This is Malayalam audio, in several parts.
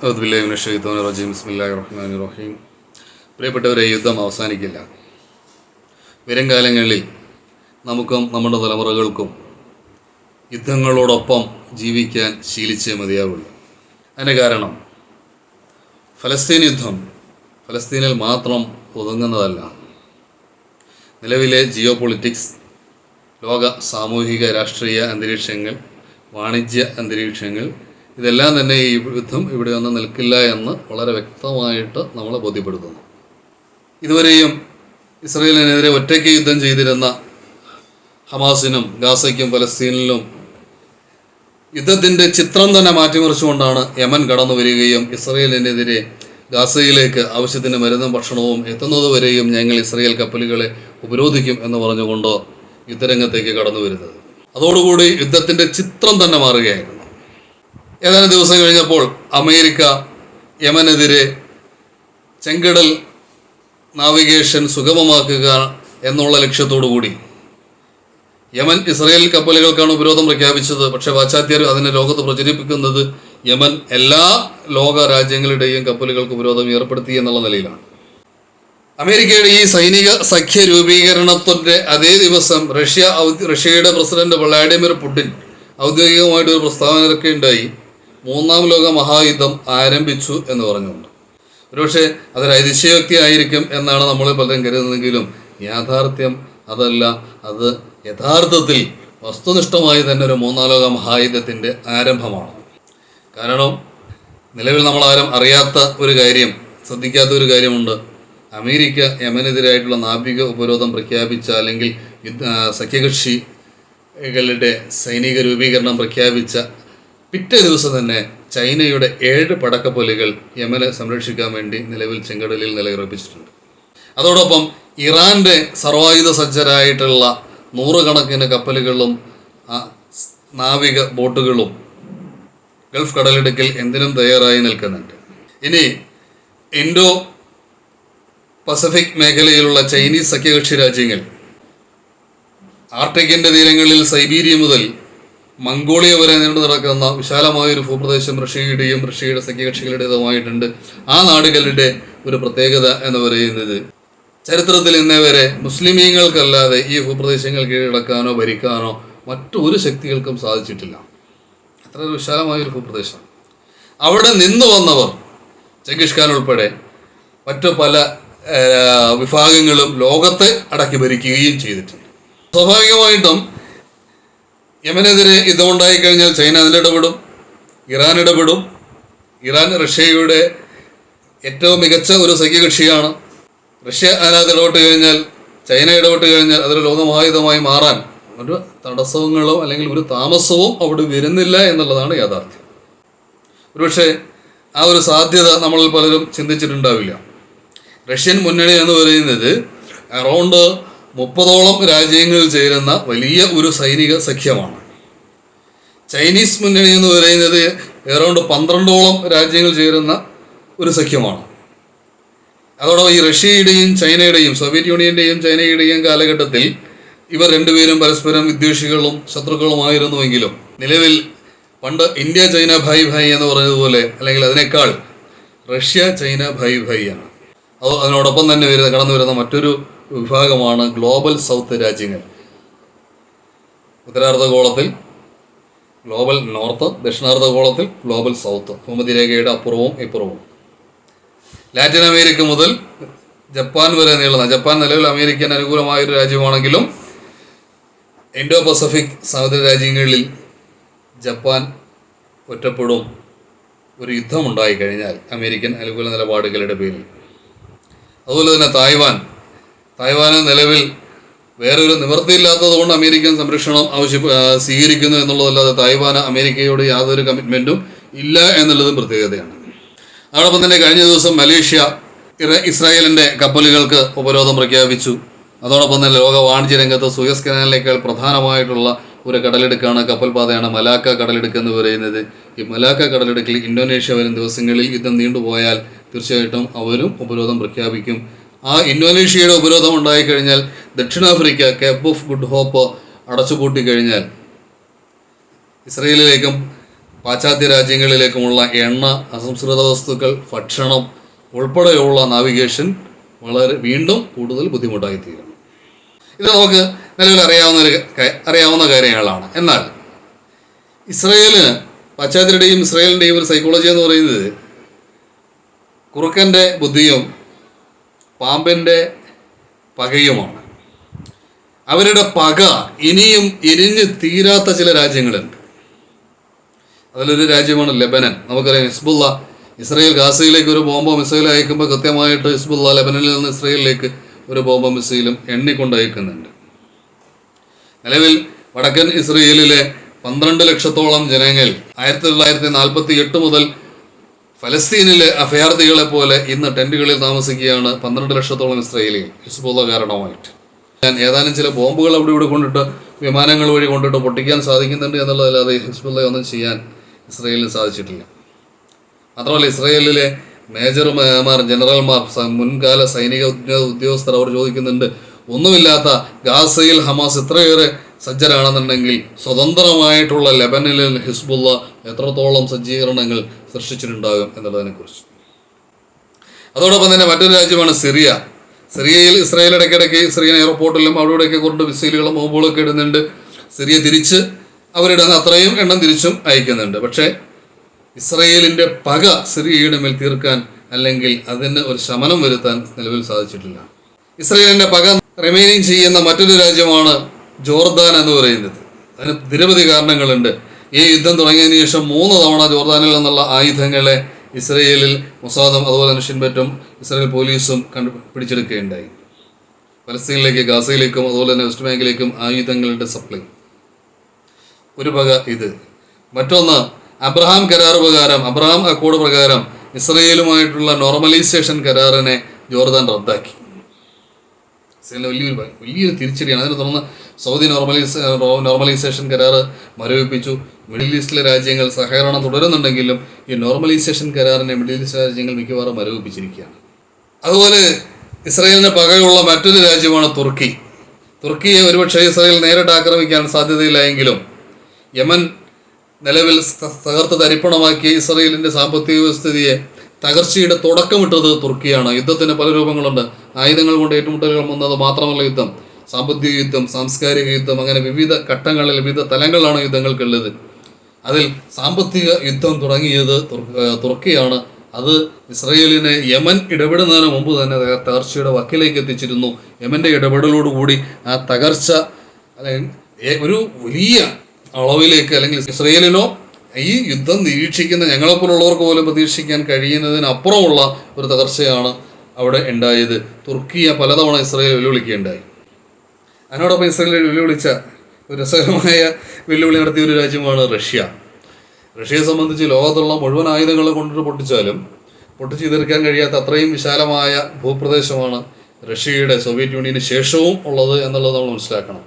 ബിസ്മില്ലാഹി റഹീം പ്രിയപ്പെട്ടവരെ യുദ്ധം അവസാനിക്കില്ല. വരും കാലങ്ങളിൽ നമുക്കും നമ്മുടെ തലമുറകൾക്കും യുദ്ധങ്ങളോടൊപ്പം ജീവിക്കാൻ ശീലിച്ചേ മതിയാവുള്ളൂ. അതിന് കാരണം ഫലസ്തീൻ യുദ്ധം ഫലസ്തീനിൽ മാത്രം ഒതുങ്ങുന്നതല്ല. നിലവിലെ ജിയോ പൊളിറ്റിക്സ് ലോക സാമൂഹിക രാഷ്ട്രീയ അന്തരീക്ഷങ്ങൾ വാണിജ്യ അന്തരീക്ഷങ്ങൾ ഇതെല്ലാം തന്നെ ഈ യുദ്ധം ഇവിടെ ഒന്നും നിൽക്കില്ല എന്ന് വളരെ വ്യക്തമായിട്ട് നമ്മളെ ബോധ്യപ്പെടുത്തുന്നു. ഇതുവരെയും ഇസ്രയേലിനെതിരെ ഒറ്റയ്ക്ക് യുദ്ധം ചെയ്തിരുന്ന ഹമാസിനും ഗാസയ്ക്കും ഫലസ്തീനിലും യുദ്ധത്തിന്റെ ചിത്രം തന്നെ മാറ്റിമറിച്ചുകൊണ്ടാണ് യമൻ കടന്നു വരികയും ഇസ്രയേലിനെതിരെ ഗാസയിലേക്ക് ആവശ്യത്തിന് മരുന്നും ഭക്ഷണവും എത്തുന്നതുവരെയും ഞങ്ങൾ ഇസ്രയേൽ കപ്പലുകളെ ഉപരോധിക്കും എന്ന് പറഞ്ഞുകൊണ്ട് യുദ്ധരംഗത്തേക്ക് കടന്നു വരുന്നത്. അതോടുകൂടി യുദ്ധത്തിന്റെ ചിത്രം തന്നെ മാറുകയായിരുന്നു. ഏതാനും ദിവസം കഴിഞ്ഞപ്പോൾ അമേരിക്ക യമനെതിരെ ചെങ്കടൽ നാവിഗേഷൻ സുഗമമാക്കുക എന്നുള്ള ലക്ഷ്യത്തോടു കൂടി. യമൻ ഇസ്രയേൽ കപ്പലുകൾക്കാണ് ഉപരോധം പ്രഖ്യാപിച്ചത്. പക്ഷേ പാശ്ചാത്യർ അതിനെ ലോകത്ത് പ്രചരിപ്പിക്കുന്നത് യമൻ എല്ലാ ലോക രാജ്യങ്ങളുടെയും കപ്പലുകൾക്ക് ഉപരോധം ഏർപ്പെടുത്തി എന്നുള്ള നിലയിലാണ്. അമേരിക്കയുടെ ഈ സൈനിക സഖ്യ രൂപീകരണത്തിന്റെ അതേ ദിവസം റഷ്യ റഷ്യയുടെ പ്രസിഡന്റ് വ്ളാഡിമിർ പുടിൻ ഔദ്യോഗികമായിട്ട് ഒരു പ്രസ്താവന ഇറക്കുകയുണ്ടായി മൂന്നാം ലോക മഹായുദ്ധം ആരംഭിച്ചു എന്ന് പറഞ്ഞുകൊണ്ട്. ഒരുപക്ഷെ അതൊരു അതിശയോക്തി ആയിരിക്കും എന്നാണ് നമ്മൾ പലരും കരുതുന്നതെങ്കിലും യാഥാർത്ഥ്യം അതല്ല. അത് യഥാർത്ഥത്തിൽ വസ്തുനിഷ്ഠമായി തന്നെ ഒരു മൂന്നാം ലോക മഹായുദ്ധത്തിന്റെ ആരംഭമാണ്. കാരണം നിലവിൽ നമ്മൾ ആരും അറിയാത്ത ഒരു കാര്യം ശ്രദ്ധിക്കാത്ത ഒരു കാര്യമുണ്ട്. അമേരിക്ക യമനെതിരായിട്ടുള്ള നാവിക ഉപരോധം പ്രഖ്യാപിച്ച അല്ലെങ്കിൽ സഖ്യകക്ഷികളുടെ സൈനിക രൂപീകരണം പ്രഖ്യാപിച്ച പിറ്റേ ദിവസം തന്നെ ചൈനയുടെ ഏഴ് പടക്കപ്പൊലികൾ യമനെ സംരക്ഷിക്കാൻ വേണ്ടി നിലവിൽ ചെങ്കടലിൽ നിലയുറപ്പിച്ചിട്ടുണ്ട്. അതോടൊപ്പം ഇറാന്റെ സർവായുധ സജ്ജരായിട്ടുള്ള നൂറുകണക്കിന് കപ്പലുകളും നാവിക ബോട്ടുകളും ഗൾഫ് കടലിടുക്കിൽ എന്തിനും തയ്യാറായി നിൽക്കുന്നുണ്ട്. ഇനി ഇൻഡോ പസഫിക് മേഖലയിലുള്ള ചൈനീസ് സഖ്യകക്ഷി രാജ്യങ്ങൾ ആർട്ടിക്കിന്റെ തീരങ്ങളിൽ സൈബീരിയ മുതൽ മംഗോളിയ വരെ നീണ്ടു നടക്കുന്ന വിശാലമായ ഒരു ഭൂപ്രദേശം റഷ്യയുടെയും റഷ്യയുടെ സഖ്യകക്ഷികളുടേതുമായിട്ടുണ്ട്. ആ നാടുകളുടെ ഒരു പ്രത്യേകത എന്ന് പറയുന്നത് ചരിത്രത്തിൽ ഇന്നേ വരെ മുസ്ലിമീങ്ങൾക്കല്ലാതെ ഈ ഭൂപ്രദേശങ്ങൾ കീഴടക്കാനോ ഭരിക്കാനോ മറ്റൊരു ശക്തികൾക്കും സാധിച്ചിട്ടില്ല. അത്ര വിശാലമായ ഒരു ഭൂപ്രദേശം. അവിടെ നിന്ന് വന്നവർ ചെങ്കിഷ് ഖാൻ ഉൾപ്പെടെ മറ്റു പല വിഭാഗങ്ങളും ലോകത്തെ അടക്കി ഭരിക്കുകയും ചെയ്തിട്ടുണ്ട്. സ്വാഭാവികമായിട്ടും യമനെതിരെ യുദ്ധമുണ്ടായി കഴിഞ്ഞാൽ ചൈന അതിലിടപെടും ഇറാൻ ഇടപെടും. ഇറാൻ റഷ്യയുടെ ഏറ്റവും മികച്ച ഒരു സഖ്യകക്ഷിയാണ്. റഷ്യ അതിനകത്ത് ഇടപെട്ട് കഴിഞ്ഞാൽ ചൈന ഇടപെട്ട് കഴിഞ്ഞാൽ അതൊരു ലോകമഹായുധമായി മാറാൻ ഒരു തടസ്സങ്ങളോ അല്ലെങ്കിൽ ഒരു താമസവും അവിടെ വരുന്നില്ല എന്നുള്ളതാണ് യാഥാർത്ഥ്യം. ഒരുപക്ഷെ ആ ഒരു സാധ്യത നമ്മളിൽ പലരും ചിന്തിച്ചിട്ടുണ്ടാവില്ല. റഷ്യൻ മുന്നണി എന്ന് പറയുന്നത് അറൗണ്ട് മുപ്പതോളം രാജ്യങ്ങളിൽ ചേരുന്ന വലിയ ഒരു സൈനിക സഖ്യമാണ്. ചൈനീസ് മുന്നണി എന്ന് പറയുന്നത് ഏറൗണ്ട് പന്ത്രണ്ടോളം രാജ്യങ്ങൾ ചേരുന്ന ഒരു സഖ്യമാണ്. അതോടൊപ്പം ഈ റഷ്യയുടെയും ചൈനയുടെയും സോവിയറ്റ് യൂണിയന്റെയും ചൈനയുടെയും കാലഘട്ടത്തിൽ ഇവർ രണ്ടുപേരും പരസ്പരം വിദ്വേഷികളും ശത്രുക്കളുമായിരുന്നുവെങ്കിലും നിലവിൽ പണ്ട് ഇന്ത്യ ചൈന ഭായ് ഭായ് എന്ന് പറഞ്ഞതുപോലെ അല്ലെങ്കിൽ അതിനേക്കാൾ റഷ്യ ചൈന ഭായ് ഭായ് ആണ്. അത് അതിനോടൊപ്പം തന്നെ വരുന്ന കടന്നു വരുന്ന മറ്റൊരു വിഭാഗമാണ് ഗ്ലോബൽ സൗത്ത് രാജ്യങ്ങൾ. ഉത്തരാർദ്ധഗോളത്തിൽ ഗ്ലോബൽ നോർത്ത് ദക്ഷിണാർദ്ധഗോളത്തിൽ ഗ്ലോബൽ സൗത്ത്. ഭൂമതിരേഖയുടെ അപ്പുറവും ഇപ്പുറവും. ലാറ്റിൻ അമേരിക്ക മുതൽ ജപ്പാൻ വരെ നീളുന്ന. ജപ്പാൻ നിലവിൽ അമേരിക്കൻ അനുകൂലമായ ഒരു രാജ്യമാണെങ്കിലും ഇൻഡോ പസഫിക് സമുദ്ര രാജ്യങ്ങളിൽ ജപ്പാൻ ഒറ്റപ്പെടും. ഒരു യുദ്ധമുണ്ടായി കഴിഞ്ഞാൽ അമേരിക്കൻ അനുകൂല നിലപാടുകളുടെ പേരിൽ. അതുപോലെ തന്നെ തായ്വാൻ. തായ്വാന് നിലവിൽ വേറൊരു നിവൃത്തിയില്ലാത്തത് കൊണ്ട് അമേരിക്കൻ സംരക്ഷണം ആവശ്യ സ്വീകരിക്കുന്നു എന്നുള്ളതല്ലാതെ തായ്വാന് അമേരിക്കയോട് യാതൊരു കമ്മിറ്റ്മെന്റും ഇല്ല എന്നുള്ളതും പ്രത്യേകതയാണ്. അതോടൊപ്പം തന്നെ കഴിഞ്ഞ ദിവസം മലേഷ്യ ഇസ്രായേലിന്റെ കപ്പലുകൾക്ക് ഉപരോധം പ്രഖ്യാപിച്ചു. അതോടൊപ്പം തന്നെ ലോക വാണിജ്യ രംഗത്ത് സുയസ് കനാലിനേക്കാൾ പ്രധാനമായിട്ടുള്ള ഒരു കടലെടുക്കാണ് കപ്പൽപാതയാണ് മലാക്ക കടലെടുക്ക് എന്ന് പറയുന്നത്. ഈ മലാക്ക കടലെടുക്കിൽ ഇന്തോനേഷ്യ വരും ദിവസങ്ങളിൽ യുദ്ധം നീണ്ടുപോയാൽ തീർച്ചയായിട്ടും അവരും ഉപരോധം പ്രഖ്യാപിക്കും. ആ ഇന്തോനേഷ്യയുടെ ഉപരോധം ഉണ്ടായിക്കഴിഞ്ഞാൽ ദക്ഷിണാഫ്രിക്ക കേപ്പ് ഓഫ് ഗുഡ് ഹോപ്പ് അടച്ചുപൂട്ടി കഴിഞ്ഞാൽ ഇസ്രയേലിലേക്കും പാശ്ചാത്യ രാജ്യങ്ങളിലേക്കുമുള്ള എണ്ണ അസംസ്കൃത വസ്തുക്കൾ ഭക്ഷണം ഉൾപ്പെടെയുള്ള നാവിഗേഷൻ വളരെ വീണ്ടും കൂടുതൽ ബുദ്ധിമുട്ടായി തീരും ഇത് നമുക്ക് നിലവിൽ അറിയാവുന്ന ഒരു അറിയാവുന്ന കാര്യങ്ങളാണ്. എന്നാൽ ഇസ്രയേലിന് പാശ്ചാത്യരുടെയും ഇസ്രയേലിന്റെയും ഒരു സൈക്കോളജി എന്ന് പറയുന്നത് കുറുക്കന്റെ ബുദ്ധിയും പാമ്പിന്റെ പകയുമാണ്. അവരുടെ പക ഇനിയും എരിഞ്ഞ് തീരാത്ത ചില രാജ്യങ്ങളുണ്ട്. അതിലൊരു രാജ്യമാണ് ലെബനൻ. നമുക്കറിയാം ഹിസ്ബുള്ള ഇസ്രയേൽ ഗാസയിലേക്ക് ഒരു ബോംബോ മിസൈൽ അയക്കുമ്പോൾ കൃത്യമായിട്ട് ഹിസ്ബുള്ള ലെബനനിൽ നിന്ന് ഇസ്രയേലിലേക്ക് ഒരു ബോംബോ മിസൈലും എണ്ണിക്കൊണ്ട് അയക്കുന്നുണ്ട് നിലവിൽ വടക്കൻ ഇസ്രയേലിലെ പന്ത്രണ്ട് ലക്ഷത്തോളം ജനങ്ങൾ ആയിരത്തി തൊള്ളായിരത്തി നാൽപ്പത്തി എട്ട് മുതൽ ഫലസ്തീനിലെ അഭയാർത്ഥികളെ പോലെ ഇന്ന് ടെന്റുകളിൽ താമസിക്കുകയാണ് പന്ത്രണ്ട് ലക്ഷത്തോളം ഇസ്രയേലികൾ ഹിസ്ബുള്ള കാരണമായിട്ട്. ഞാൻ ഏതാനും ചില ബോംബുകൾ അവിടെ ഇവിടെ കൊണ്ടിട്ട് വിമാനങ്ങൾ വഴി കൊണ്ടിട്ട് പൊട്ടിക്കാൻ സാധിക്കുന്നുണ്ട് എന്നുള്ളതല്ലാതെ ഹിസ്ബുള്ള ഒന്നും ചെയ്യാൻ ഇസ്രയേലിന് സാധിച്ചിട്ടില്ല. മാത്രമല്ല ഇസ്രയേലിലെ മേജർമാർ ജനറൽമാർ മുൻകാല സൈനിക ഉദ്യോഗസ്ഥർ അവർ ചോദിക്കുന്നുണ്ട് ഒന്നുമില്ലാത്ത ഗാസയിൽ ഹമാസ് ഇത്രയേറെ സജ്ജരാണെന്നുണ്ടെങ്കിൽ സ്വതന്ത്രമായിട്ടുള്ള ലെബനിലെ ഹിസ്ബുള്ള എത്രത്തോളം സജ്ജീകരണങ്ങൾ സൃഷ്ടിച്ചിട്ടുണ്ടാകും എന്നുള്ളതിനെ കുറിച്ച് അതോടൊപ്പം തന്നെ മറ്റൊരു രാജ്യമാണ് സിറിയ. സിറിയയിൽ ഇസ്രായേൽ ഇടയ്ക്കിടയ്ക്ക് സിറിയൻ എയർപോർട്ടിലും അവിടെ ഇവിടെയൊക്കെ കൊണ്ട് മിസൈലുകളും ബോംബുകളൊക്കെ ഇടുന്നുണ്ട്. സിറിയ തിരിച്ച് അവരിടുന്ന അത്രയും എണ്ണം തിരിച്ചും അയക്കുന്നുണ്ട്. പക്ഷേ ഇസ്രയേലിന്റെ പക സിറിയയുടെ മേൽ തീർക്കാൻ അല്ലെങ്കിൽ അതിന് ഒരു ശമനം വരുത്താൻ നിലവിൽ സാധിച്ചിട്ടില്ല. ഇസ്രയേലിന്റെ പക റിമൈനിങ് ചെയ്യുന്ന മറ്റൊരു രാജ്യമാണ് ജോർദാൻ എന്ന് പറയുന്നത്. അതിന് നിരവധി കാരണങ്ങളുണ്ട്. ഈ യുദ്ധം തുടങ്ങിയതിന് ശേഷം മൂന്ന് തവണ ജോർദാനിൽ നിന്നുള്ള ആയുധങ്ങളെ ഇസ്രയേലിൽ മൊസാദും അതുപോലെ തന്നെ ഷിൻബറ്റും ഇസ്രയേൽ പോലീസും കണ്ടു പിടിച്ചെടുക്കുകയുണ്ടായി. പലസ്തീനിലേക്ക് ഗാസയിലേക്കും അതുപോലെ തന്നെ വെസ്റ്റ് ബാങ്കിലേക്കും ആയുധങ്ങളുടെ സപ്ലൈ. ഒരു വക ഇത്. മറ്റൊന്ന് അബ്രഹാം കരാർ പ്രകാരം അബ്രഹാം അക്കോഡ് പ്രകാരം ഇസ്രയേലുമായിട്ടുള്ള നോർമലൈസേഷൻ കരാറിനെ ജോർദാൻ റദ്ദാക്കി. ഇസ്രയേലിന് വലിയൊരു വലിയൊരു തിരിച്ചടിയാണ്. അതിനെ തുടർന്ന് സൗദി നോർമലൈസ് നോർമലൈസേഷൻ കരാർ മരവിപ്പിച്ചു. മിഡിൽ ഈസ്റ്റിലെ രാജ്യങ്ങൾ സഹകരണം തുടരുന്നുണ്ടെങ്കിലും ഈ നോർമലൈസേഷൻ കരാറിനെ മിഡിൽ ഈസ്റ്റ് രാജ്യങ്ങൾ മിക്കവാറും മരവിപ്പിച്ചിരിക്കുകയാണ്. അതുപോലെ ഇസ്രയേലിന് പകയുള്ള മറ്റൊരു രാജ്യമാണ് തുർക്കി. തുർക്കിയെ ഒരുപക്ഷെ ഇസ്രായേൽ നേരിട്ട് ആക്രമിക്കാൻ സാധ്യതയില്ല എങ്കിലും യമൻ നിലവിൽ തകർത്ത് തരിപ്പണമാക്കിയ ഇസ്രയേലിന്റെ സാമ്പത്തിക വ്യവസ്ഥിതിയെ തകർച്ചയുടെ തുടക്കമിട്ടത് തുർക്കിയാണ്. യുദ്ധത്തിന് പല രൂപങ്ങളുണ്ട്. ആയുധങ്ങൾ കൊണ്ട് ഏറ്റുമുട്ടലുകൾ വന്നത് മാത്രമല്ല യുദ്ധം. സാമ്പത്തിക യുദ്ധം സാംസ്കാരിക യുദ്ധം അങ്ങനെ വിവിധ ഘട്ടങ്ങളിൽ വിവിധ തലങ്ങളാണ് യുദ്ധങ്ങൾക്കുള്ളത് അതിൽ സാമ്പത്തിക യുദ്ധം തുടങ്ങിയത് തുർക്കിയാണ്. അത് ഇസ്രയേലിനെ യമൻ ഇടപെടുന്നതിന് മുമ്പ് തന്നെ തക- തകർച്ചയുടെ വക്കിലേക്ക് എത്തിച്ചിരുന്നു. യമന്റെ ഇടപെടലോടുകൂടി ആ തകർച്ച ഒരു വലിയ അളവിലേക്ക് അല്ലെങ്കിൽ ഇസ്രയേലിനോ ഈ യുദ്ധം നിരീക്ഷിക്കുന്ന ഞങ്ങളെപ്പോലുള്ളവർക്ക് പോലും പ്രതീക്ഷിക്കാൻ കഴിയുന്നതിനപ്പുറമുള്ള ഒരു തകർച്ചയാണ് അവിടെ ഉണ്ടായത് തുർക്കിയ പലതവണ ഇസ്രയേൽ വെല്ലുവിളിക്കുകയുണ്ടായി. അതിനോടൊപ്പം ഇസ്രയേൽ വെല്ലുവിളിച്ച ഒരു രസകരമായ വെല്ലുവിളി നടത്തിയ ഒരു രാജ്യമാണ് റഷ്യ. റഷ്യയെ സംബന്ധിച്ച് ലോകത്തുള്ള മുഴുവൻ ആയുധങ്ങൾ കൊണ്ടിട്ട് പൊട്ടിച്ചാലും പൊട്ടിച്ചു തീർക്കാൻ കഴിയാത്ത അത്രയും വിശാലമായ ഭൂപ്രദേശമാണ് റഷ്യയുടെ സോവിയറ്റ് യൂണിയന് ശേഷവും ഉള്ളത് എന്നുള്ളത് നമ്മൾ മനസ്സിലാക്കണം.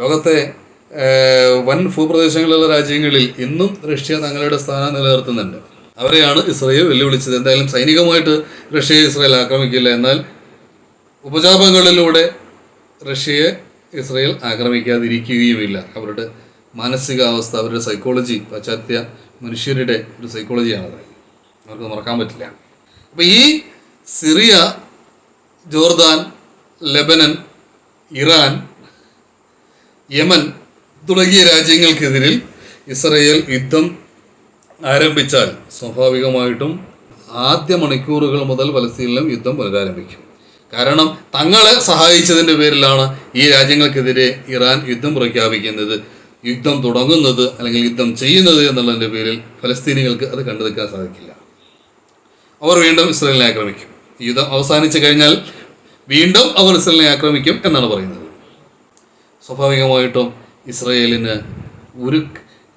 ലോകത്തെ വൻ ഭൂപ്രദേശങ്ങളിലുള്ള രാജ്യങ്ങളിൽ ഇന്നും റഷ്യ തങ്ങളുടെ സ്ഥാനം നിലനിർത്തുന്നുണ്ട്. അവരെയാണ് ഇസ്രയേൽ വെല്ലുവിളിച്ചത്. എന്തായാലും സൈനികമായിട്ട് റഷ്യയെ ഇസ്രയേൽ ആക്രമിക്കില്ല. എന്നാൽ ഉപജാപങ്ങളിലൂടെ റഷ്യയെ ഇസ്രയേൽ ആക്രമിക്കാതിരിക്കുകയുമില്ല. അവരുടെ മാനസികാവസ്ഥ അവരുടെ സൈക്കോളജി പാശ്ചാത്യ മനുഷ്യരുടെ ഒരു സൈക്കോളജിയാണത് അവർക്ക് മറക്കാൻ പറ്റില്ല. അപ്പോൾ ഈ Syria Jordan Lebanon Iran Yemen തുടങ്ങിയ രാജ്യങ്ങൾക്കെതിരിൽ ഇസ്രയേൽ യുദ്ധം ആരംഭിച്ചാൽ സ്വാഭാവികമായിട്ടും ആദ്യ മണിക്കൂറുകൾ മുതൽ പലസ്തീനിലും യുദ്ധം പുനരാരംഭിക്കും. കാരണം തങ്ങളെ സഹായിച്ചതിന്റെ പേരിലാണ് ഈ രാജ്യങ്ങൾക്കെതിരെ ഇറാൻ യുദ്ധം പ്രഖ്യാപിക്കുന്നത്. യുദ്ധം തുടങ്ങുന്നത് അല്ലെങ്കിൽ യുദ്ധം ചെയ്യുന്നത് എന്നുള്ളതിന്റെ പേരിൽ ഫലസ്തീനികൾക്ക് അത് കണ്ടു നിൽക്കാൻ സാധിക്കില്ല. അവർ വീണ്ടും ഇസ്രയേലിനെ ആക്രമിക്കും. യുദ്ധം അവസാനിച്ചു കഴിഞ്ഞാൽ വീണ്ടും അവർ ഇസ്രയേലിനെ ആക്രമിക്കും എന്നാണ് പറയുന്നത്. സ്വാഭാവികമായിട്ടും ഇസ്രയേലിന് ഒരു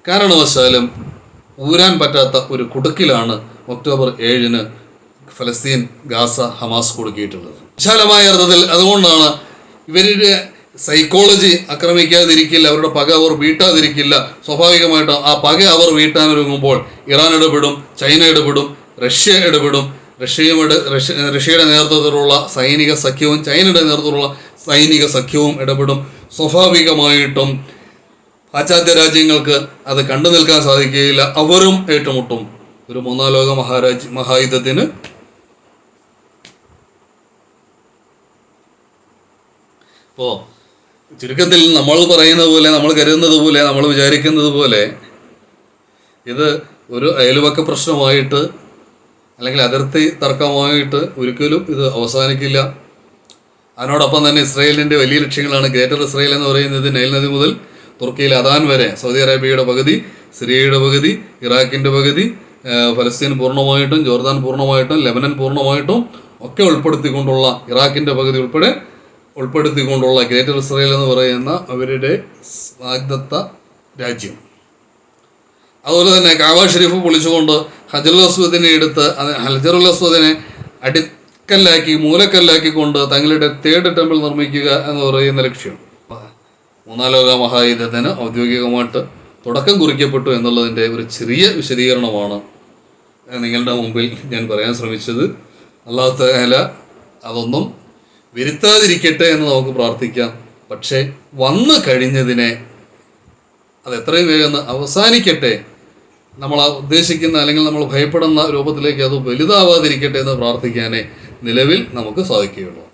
കാരണവശാലും ഊരാൻ പറ്റാത്ത ഒരു കുടുക്കിലാണ് ഒക്ടോബർ ഏഴിന് ഫലസ്തീൻ ഗാസ ഹമാസ് കൊടുക്കിയിട്ടുള്ളത്. വിശാലമായ അർത്ഥത്തിൽ അതുകൊണ്ടാണ് ഇവരുടെ സൈക്കോളജി ആക്രമിക്കാതിരിക്കില്ല അവരുടെ പക അവർ വീട്ടാതിരിക്കില്ല. സ്വാഭാവികമായിട്ടും ആ പക അവർ വീട്ടാനൊരുങ്ങുമ്പോൾ ഇറാൻ ഇടപെടും ചൈന ഇടപെടും റഷ്യ ഇടപെടും. റഷ്യയുടെ റഷ്യ റഷ്യയുടെ നേതൃത്വത്തിലുള്ള സൈനിക സഖ്യവും ചൈനയുടെ നേതൃത്വത്തിലുള്ള സൈനിക സഖ്യവും ഇടപെടും. സ്വാഭാവികമായിട്ടും പാശ്ചാത്യ രാജ്യങ്ങൾക്ക് അത് കണ്ടു നിൽക്കാൻ സാധിക്കുകയില്ല. അവരും ഏറ്റുമുട്ടും. ഒരു മൂന്നാം ലോക മഹാരാജ് മഹായുദ്ധത്തിന്. ഇപ്പോ ചുരുക്കത്തിൽ നമ്മൾ പറയുന്നത് പോലെ നമ്മൾ കരുതുന്നത് പോലെ നമ്മൾ വിചാരിക്കുന്നത് പോലെ ഇത് ഒരു അയൽവക്ക പ്രശ്നമായിട്ട് അല്ലെങ്കിൽ അതിർത്തി തർക്കമായിട്ട് ഒരിക്കലും ഇത് അവസാനിക്കില്ല. അതിനോടൊപ്പം തന്നെ ഇസ്രയേലിന്റെ വലിയ ലക്ഷ്യങ്ങളാണ് ഗ്രേറ്റർ ഇസ്രയേൽ എന്ന് പറയുന്നത്. നൈൽ നദി മുതൽ തുർക്കിയിൽ അദാൻ വരെ സൗദി അറേബ്യയുടെ പകുതി സിറിയയുടെ പകുതി ഇറാഖിന്റെ പകുതി ഫലസ്തീൻ പൂർണമായിട്ടും ജോർദാൻ പൂർണമായിട്ടും ലെബനൻ പൂർണമായിട്ടും ഒക്കെ ഉൾപ്പെടുത്തിക്കൊണ്ടുള്ള ഇറാഖിന്റെ പകുതി ഉൾപ്പെടെ ഉൾപ്പെടുത്തിക്കൊണ്ടുള്ള ഗ്രേറ്റർ ഇസ്രയേൽ എന്ന് പറയുന്ന അവരുടെ വാഗ്ദത്ത രാജ്യം. അതുപോലെ തന്നെ കാബ ഷരീഫ് പൊളിച്ചുകൊണ്ട് ഹജറുൽ അസ്വദിനെ എടുത്ത് ഹജറുൽ അസ്വദിനെ അടിക്കല്ലാക്കി മൂലക്കല്ലാക്കിക്കൊണ്ട് തങ്ങളുടെ തേർഡ് ടെമ്പിൾ നിർമ്മിക്കുക എന്ന് പറയുന്ന ലക്ഷ്യം. മൂന്നാം ലോക മഹായുദ്ധത്തിന് ഔദ്യോഗികമായിട്ട് തുടക്കം കുറിക്കപ്പെട്ടു എന്നുള്ളതിന്റെ ഒരു ചെറിയ വിശദീകരണമാണ് നിങ്ങളുടെ മുമ്പിൽ ഞാൻ പറയാൻ ശ്രമിച്ചത്. അല്ലാത്ത തആല അതൊന്നും വരുത്താതിരിക്കട്ടെ എന്ന് നമുക്ക് പ്രാർത്ഥിക്കാം. പക്ഷേ വന്നു കഴിഞ്ഞതിനെ അത് എത്രയും വേഗം അവസാനിക്കട്ടെ. നമ്മൾ ഉദ്ദേശിക്കുന്ന അല്ലെങ്കിൽ നമ്മൾ ഭയപ്പെടുന്ന രൂപത്തിലേക്ക് അത് വലുതാവാതിരിക്കട്ടെ എന്ന് പ്രാർത്ഥിക്കാനേ നിലവിൽ നമുക്ക് സാധിക്കുകയുള്ളൂ.